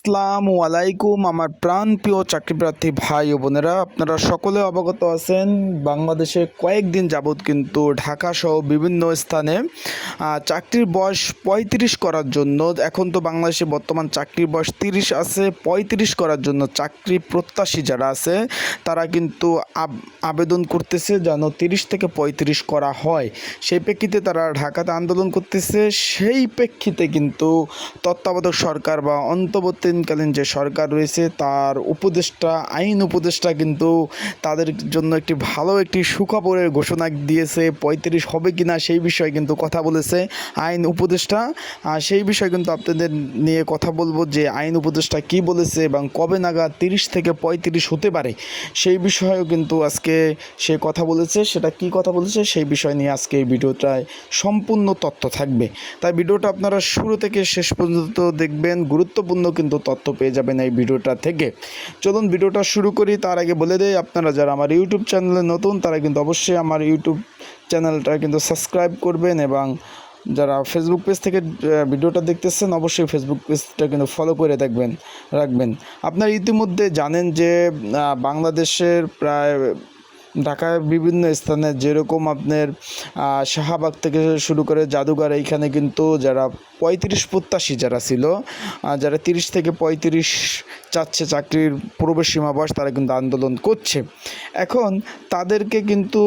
আসসালামু আলাইকুম, আমার প্রাণ প্রিয় চাকরিপ্রার্থী ভাই ও বোনেরা। আপনারা সকলে অবগত আছেন, বাংলাদেশে কয়েকদিন যাবৎ কিন্তু ঢাকা সহ বিভিন্ন স্থানে চাকরির বয়স পঁয়ত্রিশ করার জন্য, এখন তো বাংলাদেশে বর্তমান চাকরির বয়স তিরিশ আছে, পঁয়ত্রিশ করার জন্য চাকরি প্রত্যাশী যারা আছে, তারা কিন্তু আব- আবেদন করতেছে যেন তিরিশ থেকে পঁয়ত্রিশ করা হয়। সেই প্রেক্ষিতে তারা ঢাকাতে আন্দোলন করতেছে, সেই প্রেক্ষিতে কিন্তু তত্ত্বাবধায়ক সরকার বা অন্তর্বর্তীকালীন যে সরকার রয়েছে, তার উপদেষ্টা, আইন উপদেষ্টা কিন্তু তাদের জন্য একটি ভালো একটি সুখবরের ঘোষণা দিয়েছে, পঁয়ত্রিশ হবে কি না সেই বিষয়ে কিন্তু কথা বলেছে আইন উপদেষ্টা। সেই বিষয়ে কিন্তু আপনাদের নিয়ে কথা বলব যে আইন উপদেষ্টা কি বলেছে এবং কবে নাগাদ তিরিশ থেকে পঁয়ত্রিশ হতে পারে সেই বিষয়েও কিন্তু আজকে সে কথা বলেছে। সেটা কি কথা বলেছে সেই বিষয় নিয়ে আজকে এই ভিডিওটায় সম্পূর্ণ তথ্য থাকবে। তাই ভিডিওটা আপনারা শুরু থেকে শেষ পর্যন্ত দেখবেন। গুরুত্বপূর্ণ কিন্তু তথ্য পেয়ে যাবেন এই ভিডিওটা থেকে। চলুন ভিডিওটা শুরু করি। তার আগে বলে দেয় আপনারা যারা আমার ইউটিউব চ্যানেলে নতুন, তারা কিন্তু অবশ্যই আমার ইউটিউব চ্যানেলটা কিন্তু সাবস্ক্রাইব করবেন এবং যারা ফেসবুক পেজ থেকে ভিডিওটা দেখতেছেন, অবশ্যই ফেসবুক পেজটা কিন্তু ফলো করে দেখবেন, রাখবেন। আপনারা ইতিমধ্যে জানেন যে বাংলাদেশের প্রায় ঢাকায় বিভিন্ন স্থানে যেরকম আপনার শাহবাগ থেকে শুরু করে জাদুঘর এইখানে কিন্তু যারা পঁয়ত্রিশ প্রত্যাশী যারা ছিল যারা তিরিশ থেকে পঁয়ত্রিশ চাচ্ছে চাকরির প্রবেশ সীমা বয়স তারা কিন্তু আন্দোলন করছে। এখন তাদেরকে কিন্তু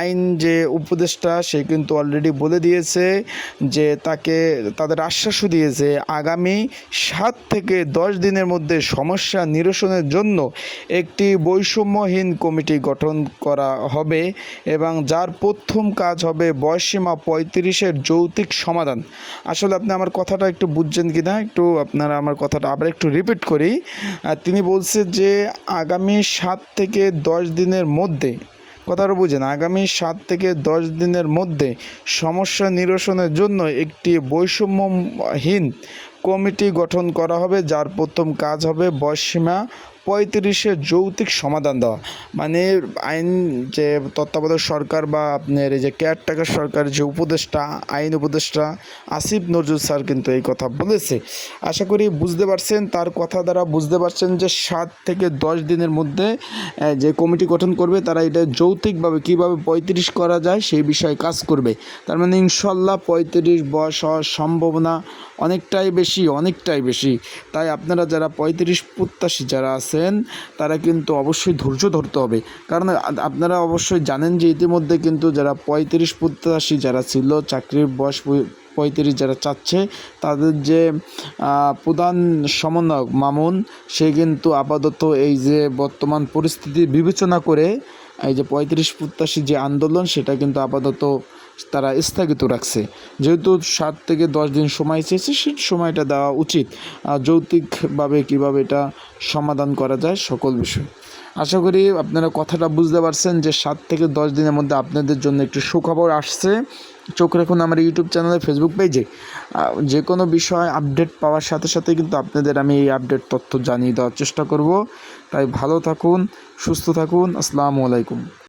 আইন যে উপদেষ্টা, সে কিন্তু অলরেডি বলে দিয়েছে যে তাকে, তাদের আশ্বাসও দিয়েছে আগামী সাত থেকে দশ দিনের মধ্যে সমস্যা নিরসনের জন্য একটি বৈষম্যহীন কমিটি গঠন করা হবে এবং যার প্রথম কাজ হবে বয়সীমা পঁয়ত্রিশের যৌতিক সমাধান। আসলে আপনি আমার কথাটা একটু বুঝছেন কি না একটু আপনারা আমার কথাটা আবার একটু রিপিট করি। তিনি বলছে যে, আগামী সাত থেকে দশ দিনের মধ্যে, কথাটা বুঝেন, আগামী সাত থেকে দশ দিনের মধ্যে সমস্যা নিরসনের জন্য একটি বৈষম্যহীন কমিটি গঠন করা হবে, যার প্রথম কাজ হবে বয়সীমা পঁয়ত্রিশে যৌতিক সমাধান দেওয়া। মানে আইন যে তত্ত্বাবধায়ক সরকার বা আপনার এই যে কেয়ারটেকার সরকার, যে উপদেষ্টা, আইন উপদেষ্টা আসিফ নজরুল স্যার কিন্তু এই কথা বলেছে। আশা করি বুঝতে পারছেন, তার কথা দ্বারা বুঝতে পারছেন যে সাত থেকে দশ দিনের মধ্যে যে কমিটি গঠন করবে, তারা এটা যৌতিকভাবে কীভাবে পঁয়ত্রিশ করা যায় সেই বিষয়ে কাজ করবে। তার মানে ইনশাল্লাহ পঁয়ত্রিশ বয়স হওয়ার সম্ভাবনা অনেকটাই বেশি অনেকটাই বেশি। তাই আপনারা যারা পঁয়ত্রিশ প্রত্যাশী যারা আছেন তারা কিন্তু অবশ্যই ধৈর্য ধরতে হবে। কারণ আপনারা অবশ্যই জানেন যে ইতিমধ্যে কিন্তু যারা পঁয়ত্রিশ প্রত্যাশী যারা ছিল, চাকরির বয়স পঁয়ত্রিশ যারা চাচ্ছে, তাদের যে প্রধান সমন্বয়ক মামুন, সে কিন্তু আপাতত এই যে বর্তমান পরিস্থিতি বিবেচনা করে, এই যে পঁয়ত্রিশ প্রত্যাশী যে আন্দোলন, সেটা কিন্তু আপাতত তারা স্থগিত রাখছে। যেহেতু সাত থেকে দশ দিন সময় চেয়েছে সেই সময়টা দেওয়া উচিত। আর যৌক্তিকভাবে কীভাবে এটা সমাধান করা যায় সকল বিষয়। আশা করি আপনারা কথাটা বুঝতে পারছেন যে সাত থেকে দশ দিনের মধ্যে আপনাদের জন্য একটু সুখবর আসছে। চোখ রাখুন আমার ইউটিউব চ্যানেলে ফেসবুক পেজে। যে কোনো বিষয় আপডেট পাওয়ার সাথে সাথে কিন্তু আপনাদের আমি এই আপডেট তথ্য জানিয়ে দেওয়ার চেষ্টা করব। তাই ভালো থাকুন, সুস্থ থাকুন। আসসালামু আলাইকুম।